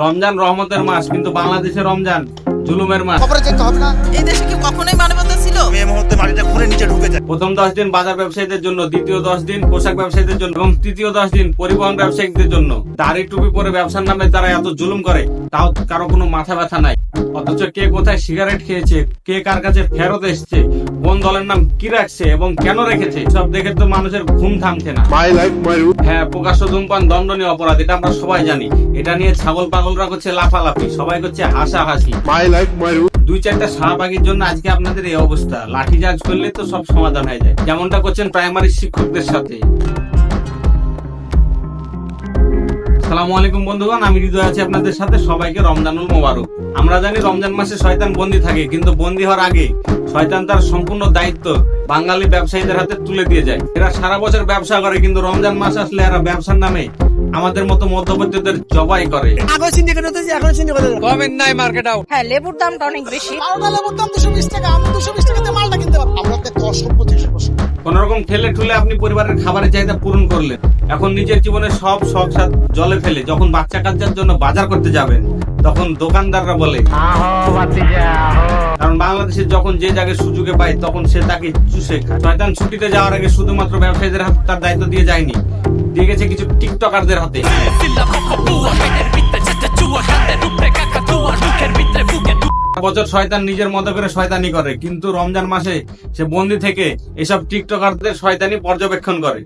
রমজান রহমতের মাস কিন্তু বাংলাদেশে রমজান জুলুমের মাস। খবরে যেতে হবে না। এই দেশে কি কখনোই মানবতা ছিল? মে এই মুহূর্তে মাটিটা খুঁড়ে নিচে ঢুকে যায়। প্রথম দশ দিন বাজার ব্যবসায়ীদের জন্য দ্বিতীয় দশ দিন পোশাক ব্যবসায়ীদের জন্য এবং তৃতীয় দশ দিন পরিবহন ব্যবসায়ীদের জন্য। দাড়ি টুপি পরে ব্যবসার নামে তারা এত জুলুম করে তাও কারও কোনো মাথা ব্যথা নাই। অথচ কে কোথায় সিগারেট খেয়েছে কে কার কাছে ফেরত এসছে কোন দলের নাম কি রাখছে এবং কেন রেখেছে সব দেখে তো মানুষের ঘুম থামছে না. হ্যাঁ প্রকাশ্য ধূমপান দণ্ডনীয় অপরাধ এটা আমরা সবাই জানি। এটা নিয়ে ছাগল পাগলরা করছে লাফালাফি সবাই করছে হাসাহাসি। My rule. দুই চারটা শাহবাগির জন্য আজকে আপনাদের এই অবস্থা। লাঠিচার্জ করলে তো সব সমাধান হয়ে যায়। যেমনটা করছেন প্রাইমারি শিক্ষকদের সাথে। আসসালামু আলাইকুম বন্ধুগণ আমি হৃদয় আছি আপনাদের সাথে। সবাইকে রমজানুল মোবারক। আমরা জানি রমজান মাসে শয়তান বন্দি থাকে কিন্তু বন্দি হওয়ার আগে শয়তান তার সম্পূর্ণ দায়িত্ব বাঙালি ব্যবসায়ীদের হাতে তুলে দিয়ে যায়। এরা সারা বছর ব্যবসা করে কিন্তু রমজান মাস আসলে এরা ব্যবসার নামে আমাদের মতো মধ্যবর্তীদের জবাই করে। কমেন্ট নাই মার্কেট হ্যাঁ লেবুর দামটা অনেক বেশি। লেবুর দাম 220 টাকা আম 220 বসে কোন রকম ঠেলে ঠুলে আপনি পরিবারের খাবারের চাহিদা পূরণ করলেন এখন নিজের জীবনে সব শখ সাথ জলে ফেলে যখন বাচ্চা কাচ্চার জন্য বাজার করতে যাবেন তখন দোকানদাররা বলে কারণ বাংলাদেশে যখন যে জায়গায় সুযোগে পায় তখন সে তাকে চুষে খায় শয়তান ছুটিতে যাওয়ার আগে শুধুমাত্র ব্যবসায়ীদের হাতে তার দায়িত্ব দিয়ে যায়নি দিয়ে গেছে কিছু টিকটকারদের হাতে বছর শয়তান নিজের মতো করে শয়তানি করে। কিন্তু রমজান মাসে সে বন্দি থেকে এসব টিকটকারদের শয়তানি পর্যবেক্ষণ করে।